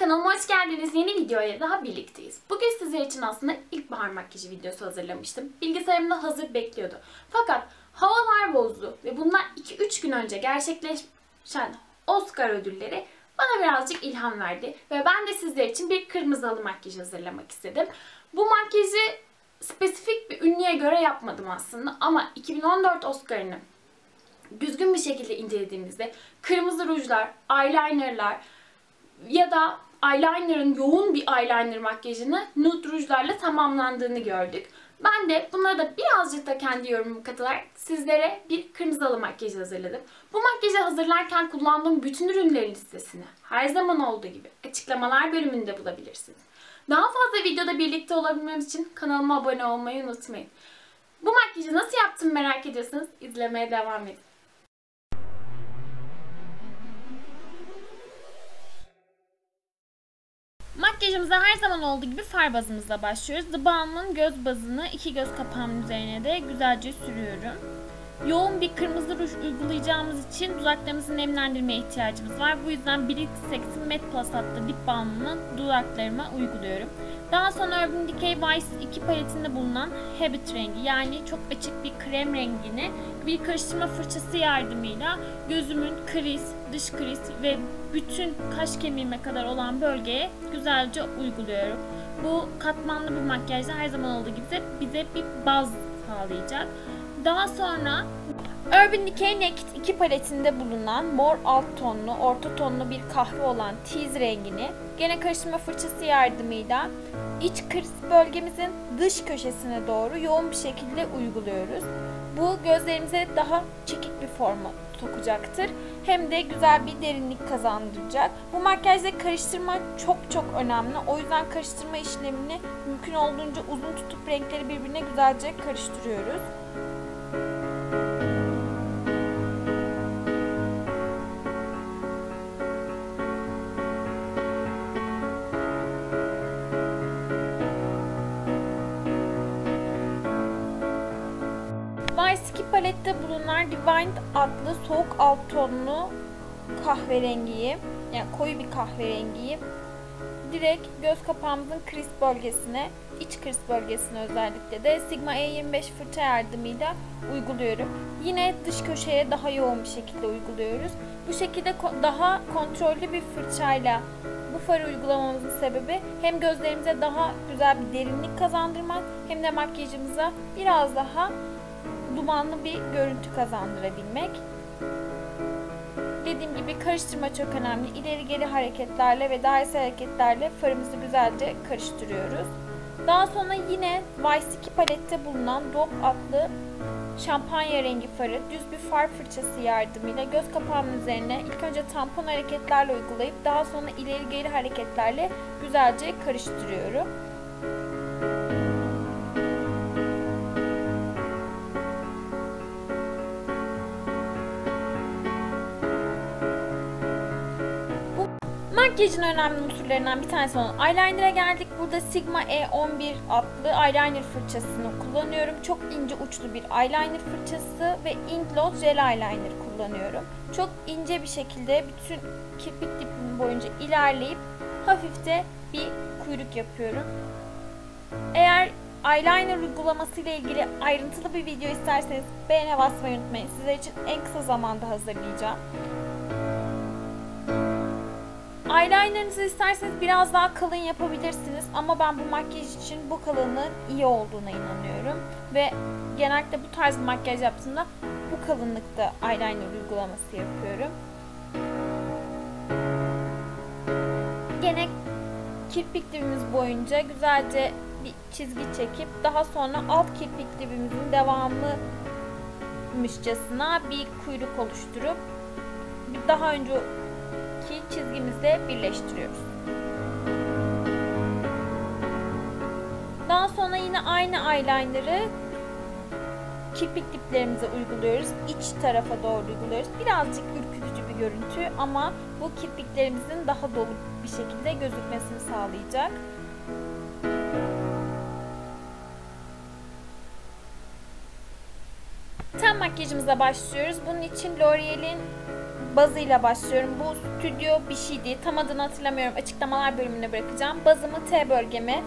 kanalıma hoş geldiniz. Yeni videoya daha birlikteyiz. Bugün sizler için aslında ilkbahar makyajı videosu hazırlamıştım. Bilgisayarımda hazır bekliyordu. Fakat havalar bozdu ve bundan 2-3 gün önce gerçekleşen Oscar ödülleri bana birazcık ilham verdi. Ve ben de sizler için bir kırmızı halı makyaj hazırlamak istedim. Bu makyajı spesifik bir ünlüye göre yapmadım aslında ama 2014 Oscar'ını düzgün bir şekilde incelediğimizde kırmızı rujlar, eyelinerlar ya da eyeliner'ın yoğun bir eyeliner makyajını nude rujlarla tamamlandığını gördük. Ben de bunlara da birazcık da kendi yorumumu katılarak sizlere bir kırmızılı makyaj hazırladım. Bu makyajı hazırlarken kullandığım bütün ürünlerin listesini her zaman olduğu gibi açıklamalar bölümünde bulabilirsiniz. Daha fazla videoda birlikte olabilmemiz için kanalıma abone olmayı unutmayın. Bu makyajı nasıl yaptım merak ediyorsanız izlemeye devam edin. Makyajımıza her zaman olduğu gibi far bazımızla başlıyoruz. The Balm'ın göz bazını iki göz kapağımın üzerine de güzelce sürüyorum. Yoğun bir kırmızı ruj uygulayacağımız için dudaklarımızı nemlendirmeye ihtiyacımız var. Bu yüzden Brick Sex'in Matte Plus adlı dip balmını dudaklarıma uyguluyorum. Daha sonra Urban Decay Vice 2 paletinde bulunan Habit rengi yani çok açık bir krem rengini bir karıştırma fırçası yardımıyla gözümün kriz, dış kriz ve bütün kaş kemiğime kadar olan bölgeye güzelce uyguluyorum. Bu katmanlı bir makyajda her zaman olduğu gibi bize bir baz sağlayacak. Daha sonra Urban Decay Naked 2 paletinde bulunan mor alt tonlu, orta tonlu bir kahve olan Tease rengini gene karıştırma fırçası yardımıyla iç kriz bölgemizin dış köşesine doğru yoğun bir şekilde uyguluyoruz. Bu gözlerimize daha çekik bir forma sokacaktır. Hem de güzel bir derinlik kazandıracak. Bu makyajda karıştırma çok çok önemli. O yüzden karıştırma işlemini mümkün olduğunca uzun tutup renkleri birbirine güzelce karıştırıyoruz. Palette bulunan Divine adlı soğuk alt tonlu kahverengiyi, yani koyu bir kahverengiyi direkt göz kapağımızın kriz bölgesine, iç kriz bölgesine özellikle de Sigma E25 fırça yardımıyla uyguluyorum. Yine dış köşeye daha yoğun bir şekilde uyguluyoruz. Bu şekilde daha kontrollü bir fırçayla bu farı uygulamamızın sebebi hem gözlerimize daha güzel bir derinlik kazandırmak hem de makyajımıza biraz daha dumanlı bir görüntü kazandırabilmek. Dediğim gibi karıştırma çok önemli. İleri geri hareketlerle ve dairesel hareketlerle farımızı güzelce karıştırıyoruz. Daha sonra yine Vice 2 palette bulunan Dope adlı şampanya rengi farı düz bir far fırçası yardımıyla göz kapağımın üzerine ilk önce tampon hareketlerle uygulayıp daha sonra ileri geri hareketlerle güzelce karıştırıyorum. Makyajın önemli unsurlarından bir tanesi olan eyeliner'a geldik. Burada Sigma E11 adlı eyeliner fırçasını kullanıyorum. Çok ince uçlu bir eyeliner fırçası ve Inkloss Gel Eyeliner kullanıyorum. Çok ince bir şekilde bütün kirpik dipim boyunca ilerleyip hafifte bir kuyruk yapıyorum. Eğer eyeliner uygulaması ile ilgili ayrıntılı bir video isterseniz beğene basmayı unutmayın. Sizler için en kısa zamanda hazırlayacağım. Eyelinerınızı isterseniz biraz daha kalın yapabilirsiniz ama ben bu makyaj için bu kalınlığın iyi olduğuna inanıyorum. Ve genellikle bu tarz bir makyaj yaptığımda bu kalınlıkta eyeliner uygulaması yapıyorum. Gene kirpik dibimiz boyunca güzelce bir çizgi çekip daha sonra alt kirpik dibimizin devamımışçasına bir kuyruk oluşturup daha önce çizgimizle birleştiriyoruz. Daha sonra yine aynı eyeliner'ı kirpik diplerimize uyguluyoruz. İç tarafa doğru uyguluyoruz. Birazcık ürkütücü bir görüntü ama bu kirpiklerimizin daha dolu bir şekilde gözükmesini sağlayacak. Ten makyajımıza başlıyoruz. Bunun için L'Oreal'in bazıyla başlıyorum. Bu stüdyo bir şeydi. Tam adını hatırlamıyorum. Açıklamalar bölümüne bırakacağım. Bazımı T bölgeme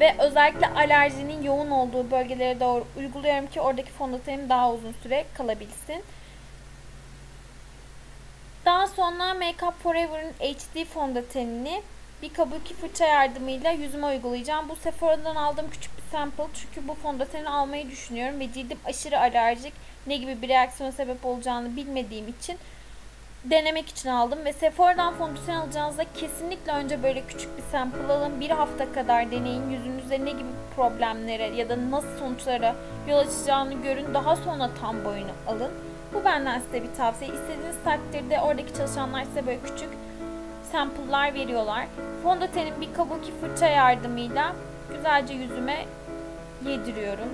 ve özellikle alerjinin yoğun olduğu bölgelere doğru uyguluyorum ki oradaki fondötenim daha uzun süre kalabilsin. Daha sonra Make Up Forever'ın HD fondötenini bir kabuki fırça yardımıyla yüzüme uygulayacağım. Bu Sephora'dan aldığım küçük bir sample çünkü bu fondöteni almayı düşünüyorum ve cildim aşırı alerjik. Ne gibi bir reaksiyon sebep olacağını bilmediğim için denemek için aldım ve Sephora'dan fondöten alacağınızda kesinlikle önce böyle küçük bir sample alın. Bir hafta kadar deneyin. Yüzünüzde ne gibi problemlere ya da nasıl sonuçlara yol açacağını görün. Daha sonra tam boyunu alın. Bu benden size bir tavsiye. İstediğiniz takdirde oradaki çalışanlar size böyle küçük sample'lar veriyorlar. Fondötenin bir kabuki fırça yardımıyla güzelce yüzüme yediriyorum.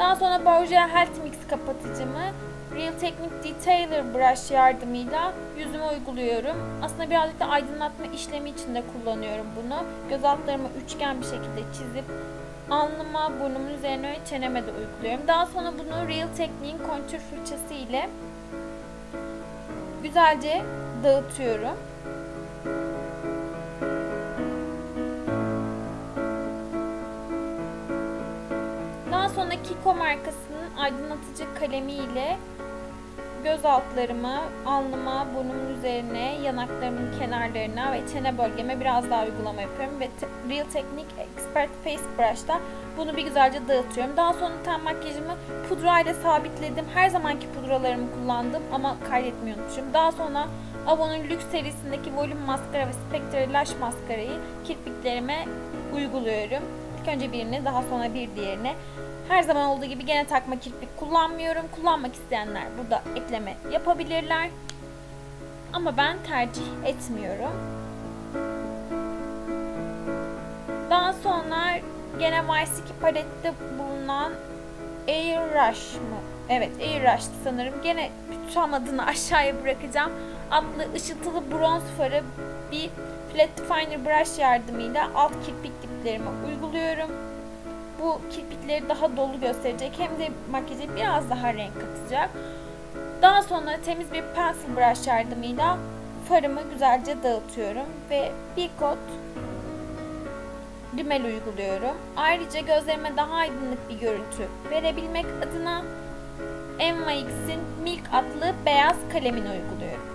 Daha sonra Bourjois Health Mix kapatıcımı Real Technique Detailer Brush yardımıyla yüzüme uyguluyorum. Aslında birazcık da aydınlatma işlemi için de kullanıyorum bunu. Göz altlarımı üçgen bir şekilde çizip alnıma, burnumun üzerine ve çeneme de uyguluyorum. Daha sonra bunu Real Technique'in kontür fırçası ile güzelce dağıtıyorum. Kiko markasının aydınlatıcı kalemi ile göz altlarıma, alnıma, burnumun üzerine, yanaklarımın kenarlarına ve çene bölgeme biraz daha uygulama yapıyorum. Ve Real Technique Expert Face Brush'ta bunu bir güzelce dağıtıyorum. Daha sonra ten makyajımı pudrayla sabitledim. Her zamanki pudralarımı kullandım ama kaydetmeyi unutmuşum. Daha sonra Avon'un Lux serisindeki Volume Maskara ve Spectre Lash Maskarayı kirpiklerime uyguluyorum. İlk önce birini daha sonra bir diğerine. Her zaman olduğu gibi gene takma kirpik kullanmıyorum. Kullanmak isteyenler burada ekleme yapabilirler. Ama ben tercih etmiyorum. Daha sonra gene Vice2 palette bulunan Air Rush mı? Evet Air Rush'tı sanırım. Gene tam adını aşağıya bırakacağım. Adlı ışıltılı bronz farı bir Flat Definer Brush yardımıyla alt kirpik diplerime uyguluyorum. Bu kirpikleri daha dolu gösterecek hem de makyaja biraz daha renk katacak. Daha sonra temiz bir pencil brush yardımıyla farımı güzelce dağıtıyorum ve bir kot rimel uyguluyorum. Ayrıca gözlerime daha aydınlık bir görüntü verebilmek adına NYX'in Milk adlı beyaz kalemini uyguluyorum.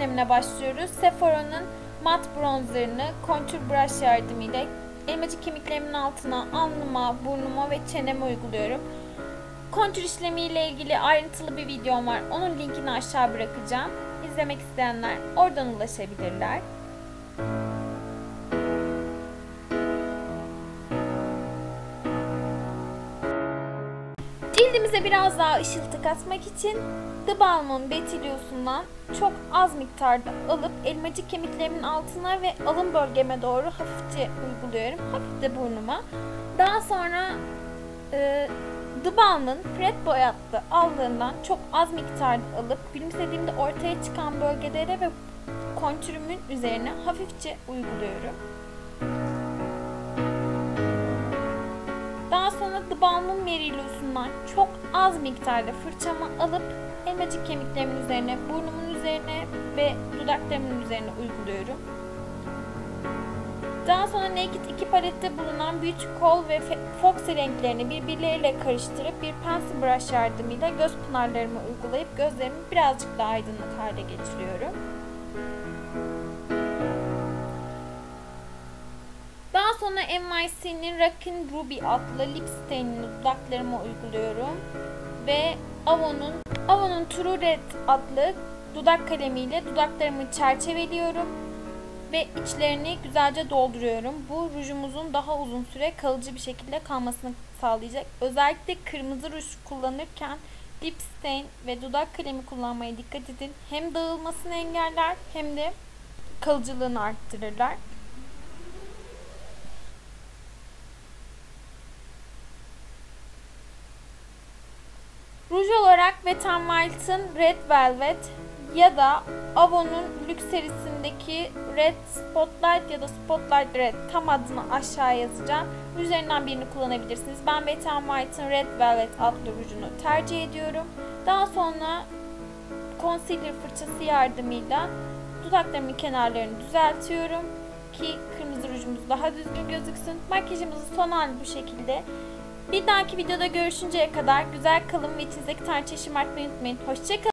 İşlemine başlıyoruz. Sephora'nın mat bronzerını kontür brush yardımıyla elmacık kemiklerimin altına, alnıma, burnuma ve çeneme uyguluyorum. Kontür işlemi ile ilgili ayrıntılı bir videom var. Onun linkini aşağı bırakacağım. İzlemek isteyenler oradan ulaşabilirler. Cildimize biraz daha ışıltı katmak için The Balm'ın Betilius'undan çok az miktarda alıp elmacık kemiklerimin altına ve alın bölgeme doğru hafifçe uyguluyorum. Hafif de burnuma. Daha sonra e, The Balm'ın Fred boyatlı aldığından çok az miktarda alıp gülümsediğimde ortaya çıkan bölgelere ve kontürümün üzerine hafifçe uyguluyorum. The Balm'ın Merilus'undan çok az miktarda fırçamı alıp elmacık kemiklerimin üzerine, burnumun üzerine ve dudaklarımın üzerine uyguluyorum. Daha sonra Naked 2 palette bulunan Beauty Kohl ve Foxy renklerini birbirleriyle karıştırıp bir pencil brush yardımıyla göz pınarlarımı uygulayıp gözlerimi birazcık daha aydınlık hale getiriyorum. Sonra NYC'nin Rockin' Ruby adlı lip stain'ini dudaklarıma uyguluyorum. Ve Avon'un Avon'un True Red adlı dudak kalemiyle dudaklarımı çerçeveliyorum ve içlerini güzelce dolduruyorum. Bu rujumuzun daha uzun süre kalıcı bir şekilde kalmasını sağlayacak. Özellikle kırmızı ruj kullanırken lip stain ve dudak kalemi kullanmaya dikkat edin. Hem dağılmasını engeller hem de kalıcılığını arttırırlar. Ruj olarak Wet n Wild'ın Red Velvet ya da Avon'un Lux serisinin üzerindeki Red Spotlight ya da Spotlight Red tam adını aşağı yazacağım. Üzerinden birini kullanabilirsiniz. Ben Wet n Wild'ın Red Velvet adlı rujunu tercih ediyorum. Daha sonra concealer fırçası yardımıyla dudaklarımın kenarlarını düzeltiyorum ki kırmızı rujumuz daha düzgün gözüksün. Makyajımızın son hali bu şekilde. Bir dahaki videoda görüşünceye kadar güzel kalın ve içinizdeki tarçayı şımartmayı unutmayın. Hoşçakalın.